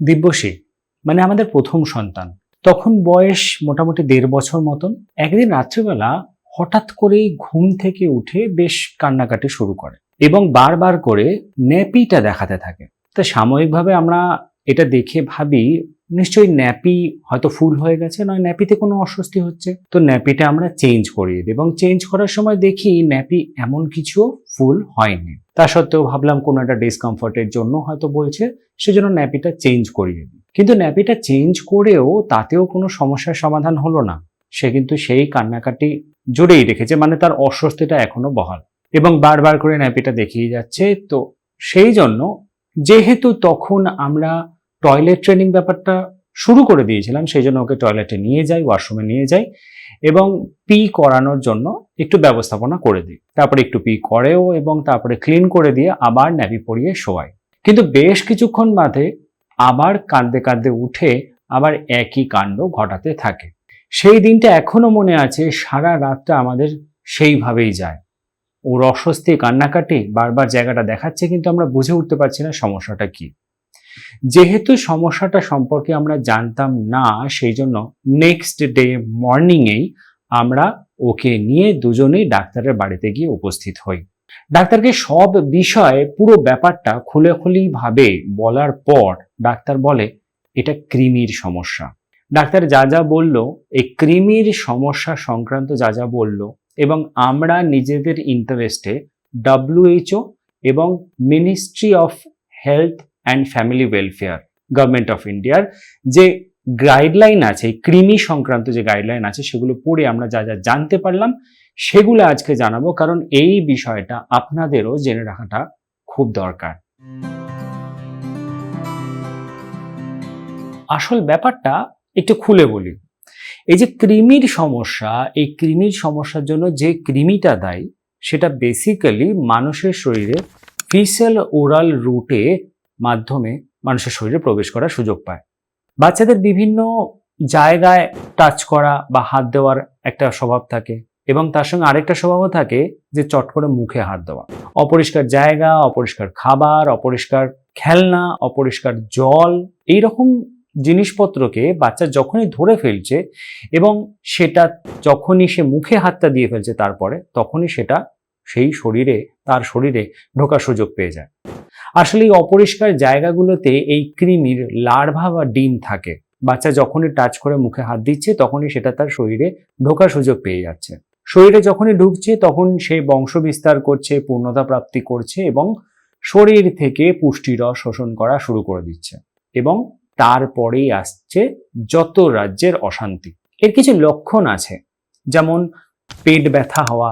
দিব্যশ্রী মানে আমাদের প্রথম সন্তান। তখন বয়স মোটামুটি দেড় বছর মতন। একদিন রাত্রিবেলা হঠাৎ করেই ঘুম থেকে উঠে বেশ কান্নাকাটি শুরু করে এবং বারবার করে ন্যাপিটা দেখাতে থাকে। তো সাময়িকভাবে আমরা এটা দেখে ভাবি, নিশ্চয়ই ন্যাপি হয়তো ফুল হয়ে গেছে, নয় ন্যাপিতে কোনো অস্বস্তি হচ্ছে। তো ন্যাপিটা আমরা চেঞ্জ করিয়ে দিই এবং চেঞ্জ করার সময় দেখি ন্যাপি এমন কিছু ফুল হয়নি। তা সত্ত্বেও ভাবলাম কোনো একটা ডিসকমফর্টের জন্য হয়তো বলছে, সেজন্য ন্যাপিটা চেঞ্জ করিয়ে দিই। কিন্তু ন্যাপিটা চেঞ্জ করেও তাতেও কোনো সমস্যার সমাধান হলো না। সে কিন্তু সেই কান্নাকাটি জুড়েই রেখেছে মানে তার অস্বস্তিটা এখনও বহাল। এবং বারবার করে ন্যাপিটা দেখিয়ে যাচ্ছে, তো সেই জন্য যেহেতু তখন আমরা টয়লেট ট্রেনিং ব্যাপারটা শুরু করে দিয়েছিলাম, সেই জন্য ওকে টয়লেটে নিয়ে যাই ওয়াশরুমে নিয়ে যাই এবং পি করানোর জন্য একটু ব্যবস্থাপনা করে দিই। তারপরে একটু পি করেও এবং তারপরে ক্লিন করে দিয়ে আবার ন্যাপি পরিয়ে শোয়াই। কিন্তু বেশ কিছুক্ষণ বাদে আবার কাঁদতে কাঁদতে উঠে আবার একই কাণ্ড ঘটাতে থাকে। সেই দিনটা এখনও মনে আছে, সারা রাতটা আমাদের সেইভাবেই যায়। ওর অস্বস্তি, কান্নাকাটি বারবার জায়গাটা দেখাচ্ছে কিন্তু আমরা বুঝে উঠতে পারছি না সমস্যাটা কি। যেহেতু সমস্যাটা সম্পর্কে আমরা জানতাম না সেই জন্য নেক্সট ডে মর্নিংয়েই আমরা ওকে নিয়ে দুজনেই ডাক্তারের বাড়িতে গিয়ে উপস্থিত হই। ডাক্তারকে সব বিষয়ে পুরো ব্যাপারটা খুলে ভাবে বলার পর ডাক্তার বলে, এটা কৃমির সমস্যা। ডাক্তার যা যা বলল, এই কৃমির সমস্যা সংক্রান্ত যা যা বলল এবং আমরা নিজেদের ইন্টারেস্টে ডাব্লিউএইচও এবং ministry of health and family welfare government of ইন্ডিয়ার যে গাইডলাইন আছে এই কৃমি সংক্রান্ত যে গাইডলাইন আছে, সেগুলো পড়ে আমরা যা যা জানতে পারলাম, সেগুলো আজকে জানাব, কারণ এই বিষয়টা আপনাদেরও জেনে রাখাটা খুব দরকার। আসল ব্যাপারটা একটু খুলে বলি। এই যে কৃমির সমস্যা, এই কৃমির সমস্যার জন্য যে কৃমিটা দায়ী, সেটা বেসিক্যালি মানুষের শরীরে ফিসেল ওরাল রুটে মাধ্যমে মানুষের শরীরে প্রবেশ করার সুযোগ পায়। বাচ্চাদের বিভিন্ন জায়গায় টাচ করা বা হাত দেওয়ার একটা স্বভাব থাকে এবং তার সঙ্গে আরেকটা স্বভাবও থাকে যে চট করে মুখে হাত দেওয়া। অপরিষ্কার জায়গা, অপরিষ্কার খাবার, অপরিষ্কার খেলনা, অপরিষ্কার জল এই রকম জিনিসপত্রকে বাচ্চা যখনই ধরে ফেলছে এবং সেটা যখনই সে মুখে হাতটা দিয়ে ফেলছে তারপরে তখনই সেটা সেই শরীরে, তার শরীরে ঢোকার সুযোগ পেয়ে যায়। আসলে এই অপরিষ্কার জায়গাগুলোতে এই কৃমির লার্ভা বা ডিম থাকে। বাচ্চা যখনই টাচ করে মুখে হাত দিচ্ছে, তখনই সেটা তার শরীরে ঢোকার সুযোগ পেয়ে যাচ্ছে। শরীরে যখনই ঢুকছে, তখন সে বংশ বিস্তার করছে, পূর্ণতা প্রাপ্তি করছে এবং শরীর থেকে পুষ্টিরস শোষণ করা শুরু করে দিচ্ছে এবং তারপরেই আসছে যত রাজ্যের অশান্তি। এর কিছু লক্ষণ আছে, যেমন পেট ব্যথা হওয়া,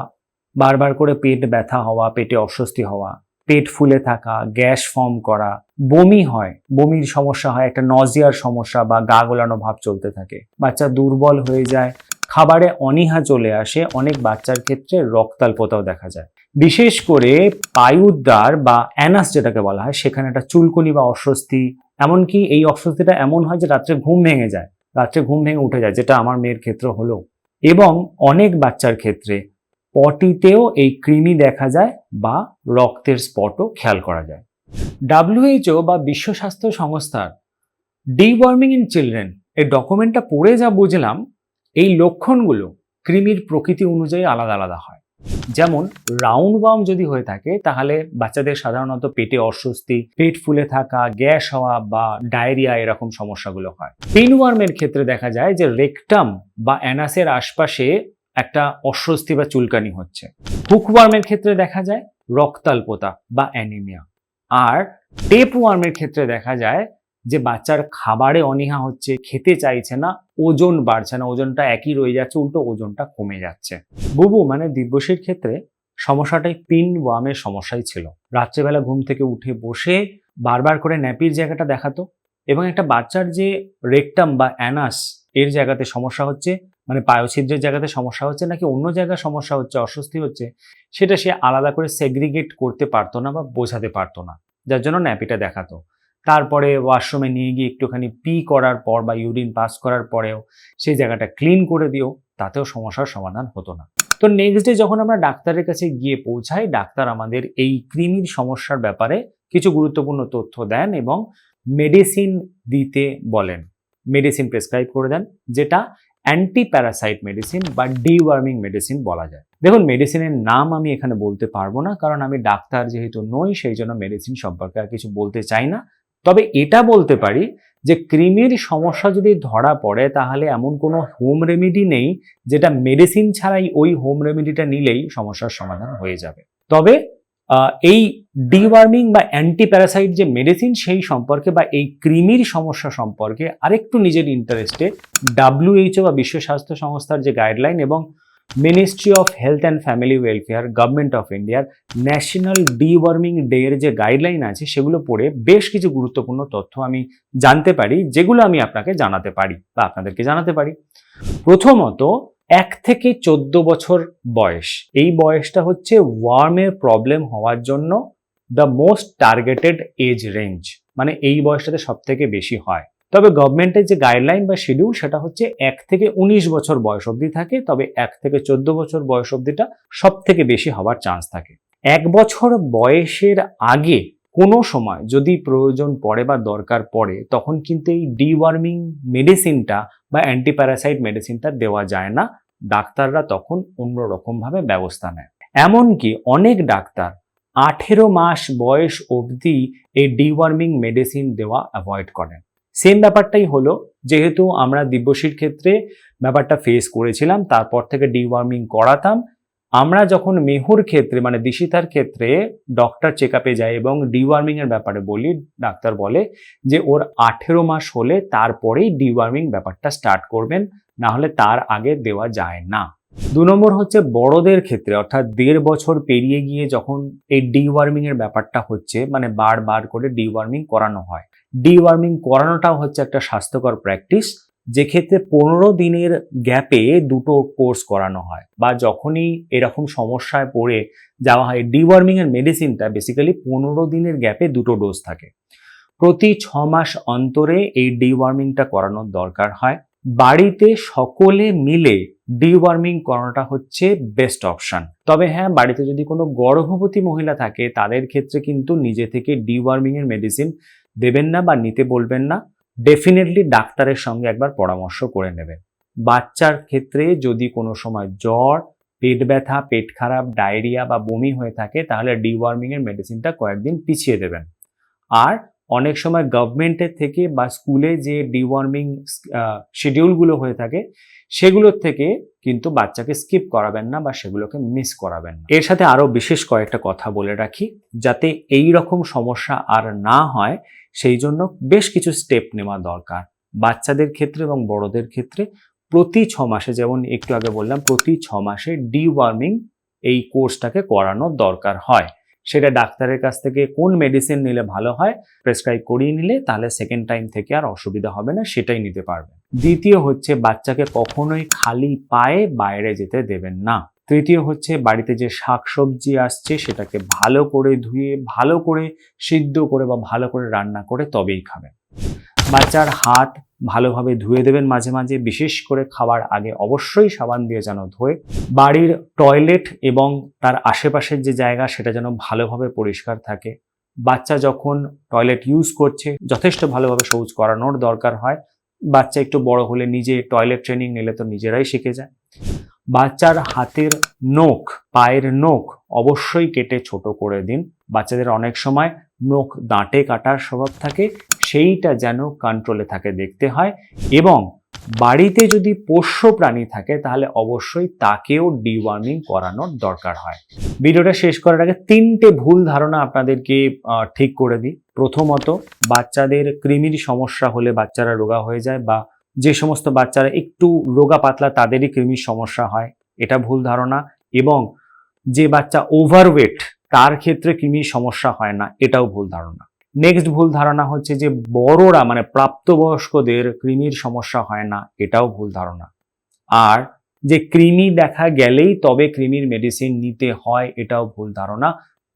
বারবার করে পেট ব্যথা হওয়া, পেটে অস্বস্তি হওয়া পেট ফুলে থাকা, গ্যাস ফর্ম করা, বমি হয়, বমির সমস্যা হয়, একটা নজিয়ার সমস্যা বা গা গোলানো ভাব চলতে থাকে। বাচ্চা দুর্বল হয়ে যায়, খাবারে অনীহা চলে আসে, অনেক বাচ্চার ক্ষেত্রে রক্তাল্পতাও দেখা যায়। বিশেষ করে পায়ুদ্বার বা অ্যানাস যেটাকে বলা হয়, সেখানে একটা চুলকুনি বা অস্বস্তি, এমনকি এই অস্বস্তিটা এমন হয় যে রাত্রে ঘুম ভেঙে যায়, রাত্রে ঘুম ভেঙে উঠে যায়, যেটা আমার মেয়ের ক্ষেত্রে হলো। এবং অনেক বাচ্চার ক্ষেত্রে পটিতেও এই কৃমি দেখা যায় বা রক্তের স্পটও খেয়াল করা যায়। ডাব্লিউএইচও বা বিশ্ব স্বাস্থ্য সংস্থার ডিওয়ার্মিং ইন চিলড্রেন এই ডকুমেন্টটা পড়ে যা বুঝলাম, এই লক্ষণগুলো কৃমির প্রকৃতি অনুযায়ী আলাদা আলাদা হয়। যেমন রাউন্ড বাম যদি হয়ে থাকে, তাহলে বাচ্চাদের সাধারণত পেটে অস্বস্তি, পেট ফুলে থাকা, গ্যাস হওয়া বা ডায়রিয়া এরকম সমস্যাগুলো হয়। পেনওয়ার্মের ক্ষেত্রে দেখা যায় যে রেকটাম বা অ্যানাসের আশপাশে একটা অস্বস্তি বা চুলকানি হচ্ছে। হুকওয়ার্মের ক্ষেত্রে দেখা যায় রক্তাল্পতা বা অ্যানিমিয়া আর টেপ ওয়ার্মের ক্ষেত্রে দেখা যায় যে বাচ্চার খাবারে অনীহা হচ্ছে, খেতে চাইছে না, ওজন বাড়ছে না, ওজনটা একই রয়ে যাচ্ছে, উল্টো ওজনটা কমে যাচ্ছে। বুবু মানে দিব্যসীর ক্ষেত্রে সমস্যাটাই পিন ওয়ার্মের সমস্যাই ছিল। রাত্রেবেলা ঘুম থেকে উঠে বসে বারবার করে ন্যাপির জায়গাটা দেখাতো এবং একটা বাচ্চার যে রেকটাম বা অ্যানাস এর জায়গাতে সমস্যা হচ্ছে মানে পায়োছিদ্রের জায়গাতে সমস্যা হচ্ছে নাকি অন্য জায়গায় সমস্যা হচ্ছে, অস্বস্তি হচ্ছে, সেটা সে আলাদা করে সেগ্রিগেট করতে পারতো না বা বোঝাতে পারতো না। যার জন্য ন্যাপিটা দেখাতো। তারপরে ওয়াশরুমে নিয়ে গিয়ে একটুখানি পি করার পর বা ইউরিন পাস করার পরেও সেই জায়গাটা ক্লিন করে দিও, তাতেও সমস্যার সমাধান হতো না। তো নেক্সট ডে যখন আমরা ডাক্তারের কাছে গিয়ে পৌঁছাই, ডাক্তার আমাদের এই কৃমির সমস্যার ব্যাপারে কিছু গুরুত্বপূর্ণ তথ্য দেন এবং মেডিসিন দিতে বলেন। মেডিসিন প্রেসক্রাইব করে দেন, যেটা অ্যান্টি প্যারাসাইট মেডিসিন বা ডিওয়ার্মিং মেডিসিন বলা যায়। দেখুন মেডিসিনের নাম আমি এখানে বলতে পারব না, কারণ আমি ডাক্তার যেহেতু নই, সেই জন্য মেডিসিন সম্পর্কে আর কিছু বলতে চাই না। তবে এটা বলতে পারি যে, কৃমির সমস্যা যদি ধরা পড়ে, তাহলে এমন কোনো হোম রেমেডি নেই, যেটা মেডিসিন ছাড়াই ওই হোম রেমেডিটা নিলেই সমস্যার সমাধান হয়ে যাবে। তবে এই ডিওয়ার্মিং বা অ্যান্টি প্যারাসাইট যে মেডিসিন সেই সম্পর্কে বা এই কৃমির সমস্যা সম্পর্কে আরেকটু নিজের ইন্টারেস্টে ডাব্লিউএইচও বা বিশ্ব স্বাস্থ্য সংস্থার যে গাইডলাইন এবং ministry of health and family welfare government of ইন্ডিয়ার ন্যাশনাল ডিওয়ার্মিং ডে এর যে গাইডলাইন আছে সেগুলো পড়ে বেশ কিছু গুরুত্বপূর্ণ তথ্য আমি জানতে পারি, যেগুলো আমি আপনাকে জানাতে পারি বা আপনাদেরকে জানাতে পারি। প্রথমত এক থেকে চোদ্দ বছর বয়স। এই বয়সটা হচ্ছে ওয়ার্মের প্রবলেম হওয়ার জন্য the most targeted age range মানে এই বয়সটাতে সব থেকে বেশি হয়। তবে গভর্নমেন্টের যে গাইডলাইন বা শিডিউল সেটা হচ্ছে এক থেকে উনিশ বছর বয়স অবধি থাকে, তবে এক থেকে চোদ্দ বছর বয়স অবধিটা সব থেকে বেশি হওয়ার চান্স থাকে। এক বছর বয়সের আগে কোনো সময় যদি প্রয়োজন পড়ে বা দরকার পড়ে, তখন কিন্তু এই ডিওয়ার্মিং মেডিসিনটা বা অ্যান্টিপ্যারাসাইট মেডিসিনটা দেওয়া যায় না। ডাক্তাররা তখন অন্যরকমভাবে ব্যবস্থা নেয়। এমনকি অনেক ডাক্তার আঠেরো মাস বয়স অবধি এই ডিওয়ার্মিং মেডিসিন দেওয়া অ্যাভয়েড করেন। সেম ব্যাপারটাই হলো, যেহেতু আমরা দিব্যশীর ক্ষেত্রে ব্যাপারটা ফেস করেছিলাম, তারপর থেকে ডিওয়ার্মিং করাতাম, আমরা যখন মেহুর ক্ষেত্রে মানে দিশিতার ক্ষেত্রে ডক্টর চেক আপে যাই এবং ডিওয়ার্মিং এর ব্যাপারে বলি, ডাক্তার বলে যে, ওর আঠেরো মাস হলে তারপরেই ডিওয়ার্মিং ব্যাপারটা স্টার্ট করবেন। না হলে তার আগে দেওয়া যায় না। দু নম্বর হচ্ছে বড়দের ক্ষেত্রে, অর্থাৎ দেড় বছর পেরিয়ে গিয়ে যখন এই ডিওয়ার্মিং এর ব্যাপারটা হচ্ছে মানে বারবার করে ডিওয়ার্মিং করানো হয়। ডিওয়ার্মিং করানোটাও হচ্ছে একটা স্বাস্থ্যকর প্র্যাকটিস যে ক্ষেত্রে পনেরো দিনের গ্যাপে দুটো কোর্স করানো হয়। বা যখনই এরকম সমস্যায় পড়ে যাওয়া হয় ডিওয়ার্মিং এর মেডিসিনটা বেসিক্যালি পনেরো দিনের গ্যাপে দুটো ডোজ থাকে। প্রতি ছ মাস অন্তরে এই ডিওয়ার্মিংটা করানোর দরকার হয়। বাড়িতে সকলে মিলে ডিওয়ার্মিং করানোটা হচ্ছে বেস্ট অপশন তবে হ্যাঁ বাড়িতে যদি কোনো গর্ভবতী মহিলা থাকে, তাদের ক্ষেত্রে কিন্তু নিজে থেকে ডিওয়ার্মিং এর মেডিসিন দেবেন না বা নিতে বলবেন না। ডেফিনেটলি ডাক্তারের সঙ্গে একবার পরামর্শ করে নেবেন। বাচ্চার ক্ষেত্রে যদি কোনো সময় জ্বর, পেট ব্যথা, পেট খারাপ, ডায়রিয়া বা বমি হয়ে থাকে, তাহলে ডিওয়ার্মিং এর মেডিসিনটা কয়েকদিন পিছিয়ে দেবেন। আর অনেক সময় গভর্নমেন্টের থেকে বা স্কুলে যে ডিওয়ার্মিং শিডিউলগুলো হয়ে থাকে, সেগুলোর থেকে কিন্তু বাচ্চাকে স্কিপ করাবেন না বা সেগুলোকে মিস করাবেন না। এর সাথে আরও বিশেষ কয়েকটা কথা বলে রাখি, যাতে এই রকম সমস্যা আর না হয়, সেই জন্য বেশ কিছু স্টেপ নেওয়া দরকার। বাচ্চাদের ক্ষেত্রে এবং বড়দের ক্ষেত্রে প্রতি ছ মাসে, যেমন একটু আগে বললাম, প্রতি ছ মাসে ডিওয়ার্মিং এই কোর্সটাকে করানো দরকার হয়। সেটা ডাক্তারের কাছ থেকে কোন মেডিসিন নিলে ভালো হয় প্রেসক্রাইব করিয়ে নিলে তাহলে সেকেন্ড টাইম থেকে আর অসুবিধা হবে না, সেটাই নিতে পারবেন। দ্বিতীয় হচ্ছে বাচ্চাকে কখনোই খালি পায়ে বাইরে যেতে দেবেন না। তৃতীয় হচ্ছে বাড়িতে যে শাকসবজি আসছে সেটাকে ভালো করে ধুয়ে, ভালো করে সিদ্ধ করে বা ভালো করে রান্না করে তবেই খাবেন। বাচ্চার হাত ভালোভাবে ধুয়ে দেবেন মাঝে মাঝে, বিশেষ করে খাওয়ার আগে। অবশ্যই সাবান দিয়ে যেন ধোয়। বাড়ির টয়লেট এবং তার আশেপাশের যে জায়গা, সেটা যেন ভালোভাবে পরিষ্কার থাকে। বাচ্চা যখন টয়লেট ইউজ করছে, যথেষ্ট ভালোভাবে শৌচ করানোর দরকার হয়। বাচ্চা একটু বড় হলে নিজে টয়লেট ট্রেনিং নিলে তো নিজেরাই শিখে যায়। বাচ্চার হাতের নখ, পায়ের নখ অবশ্যই কেটে ছোট করে দিন। বাচ্চাদের অনেক সময় নখ দাঁটে কাটার স্বভাব থাকে। সেইটা যেন কন্ট্রোলে থাকে দেখতে হয় এবং বাড়িতে যদি পোষ্য প্রাণী থাকে তাহলে অবশ্যই তাকেও ডিওয়ার্মিং করানোর দরকার হয়। ভিডিওটা শেষ করার আগে তিনটে ভুল ধারণা আপনাদেরকে ঠিক করে দিই। প্রথমত, বাচ্চাদের কৃমির সমস্যা হলে বাচ্চারা রোগা হয়ে যায় বা যে সমস্ত বাচ্চারা একটু রোগা পাতলা তাদেরই কৃমির সমস্যা হয়, এটা ভুল ধারণা। এবং যে বাচ্চা ওভারওয়েট তার ক্ষেত্রে কৃমির সমস্যা হয় না, এটাও ভুল ধারণা। নেক্সট ভুল ধারণা হচ্ছে যে বড়রা মানে প্রাপ্তবয়স্কদের কৃমির সমস্যা হয় না, এটাও ভুল ধারণা। আর যে কৃমি দেখা গেলেই তবে কৃমির মেডিসিন নিতে হয়, এটাও ভুল ধারণা।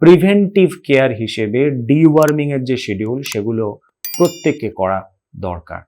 প্রিভেন্টিভ কেয়ার হিসেবে ডিওয়ার্মিংয়ের যে শিডিউল সেগুলো প্রত্যেককে করা দরকার।